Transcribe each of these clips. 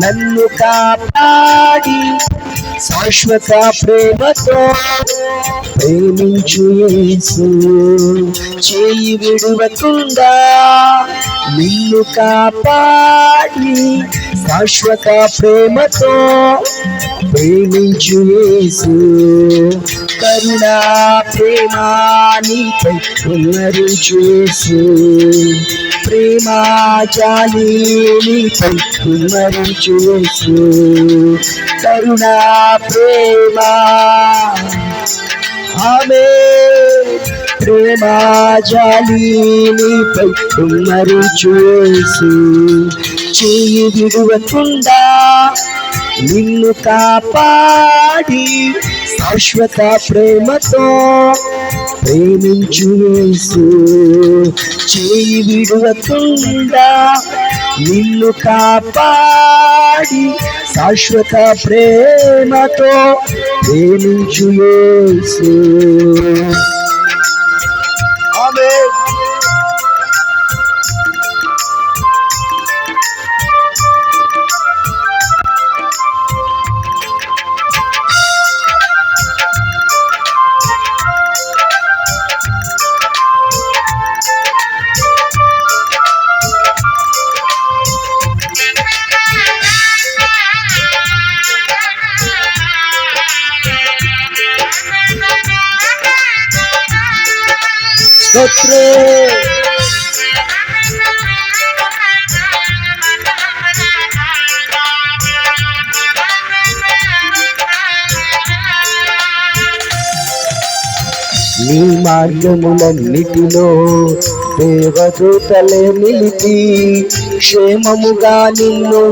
నన్ను కాపాడి శాశ్వత ప్రేమతో ప్రేమించు యేసు. చేయి విడువకుండా నిన్ను కాపాడి శాశ్వత ప్రేమతో ప్రేమించు యేసు. కరుణా ప్రేమ నీపై ఉన్నరించు యేసు. ప్రేమ జాలి నీపై ఉన్నరించు యేసు. కరుణా ప్రేమ. ఆమె ప్రేమ జాలి చూసి చేయి విడువకుండా నిన్ను కాపాడి శాశ్వత ప్రేమతో ప్రేమించు వేసు చేయి విడువకుండా నిన్ను కాపాడి శాశ్వత ప్రేమతో ప్రేమించు వేసు స్తోత్రం నీ మార్గములన్నిటిలో దేవదూతలే నిలిపి క్షేమముగా నిన్ను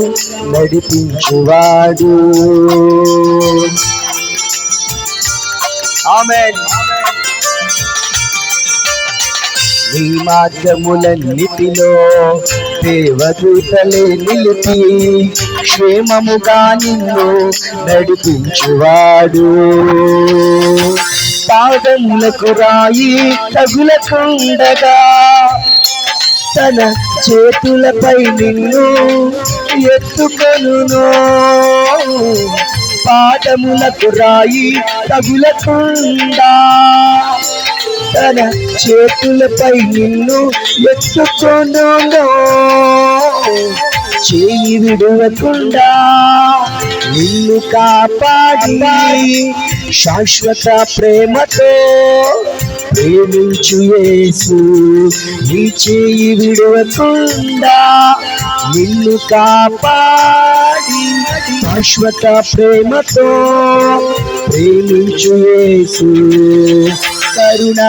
నడిపించువాడు ఆమెన్ నీ మార్గములన్నిటిలో దేవదూతలే నిలిపి క్షేమముగా నిన్ను నడిపించువాడు. పాదములకు రాయి తగులకుండగా తన చేతులపై నిన్ను ఎత్తుకొను పాదములకు రాయి తగులకుండా తన చేతులపై నిన్ను ఎత్తుకొను చేయి విడవకుండా నిన్ను కాపాడి శాశ్వత ప్రేమతో ప్రేమించు యేసు. నీ చేయి విడవకుండా నిన్ను కాపాడి శాశ్వత ప్రేమతో ప్రేమించు యేసు. కరుణ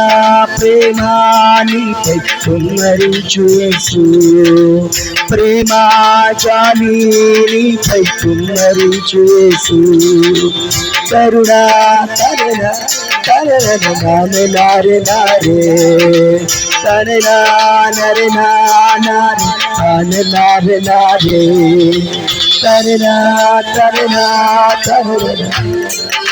ప్రేమాని కుమ్మరించు యేసు. ప్రేమ జాలీనిపై కుమ్మరించు యేసు. కరుణ కరుణ కరుణ నానే నారే నారే. కరుణా నరే నారే నానే నారే నారే. కరుణా కరుణా కరుణ.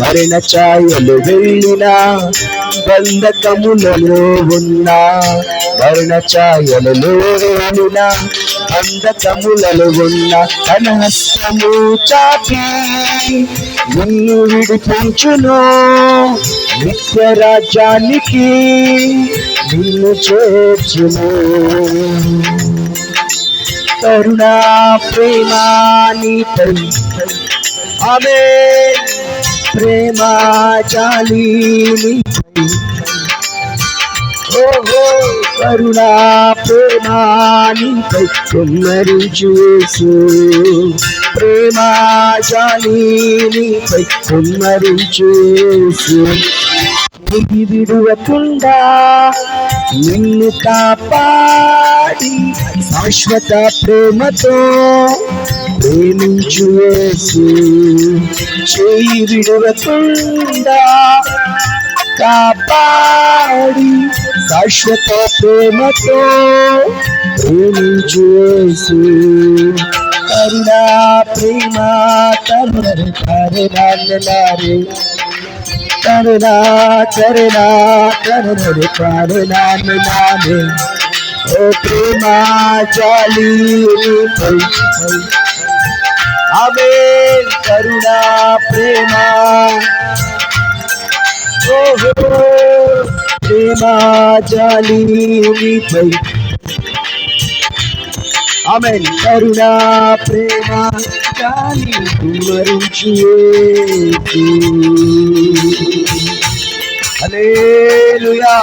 మరణ ఛాయలు వెళ్ళినా బంధకములలో ఉన్నా మరణ ఛాయలలో వెళ్ళినా బంధకములలో ఉన్న తన హస్తము చాపి నిన్ను విడిపించును. నిత్య రాజ్యానికి నిన్ను చేర్చును. కరుణా ప్రేమానిపై ఆమె ప్రేమ జాలీనిపై ఓహో కరుణా ప్రేమానిపై కుమ్మరించు యేసు ప్రేమ జాలీనిపై కుమ్మరించు యేసు చెయ్యి విడువకుండా నిన్ను కాపాడి శాశ్వత ప్రేమతో ప్రేమించు యేసు చేయి విడువకుండా కాపాడి శాశ్వత ప్రేమతో ప్రేమించు యేసు కరుణా ప్రేమ కరుణ కరుణారే కరుణా కరుణా కరుణ కరుణానే ఓ ప్రేమ జాలి నీపై ఆమె కరుణా ప్రేమ ఓహో ప్రేమ జాలి నీపై ఆమె కరుణా ప్రేమ జాలి కుమరించు హల్లెలూయా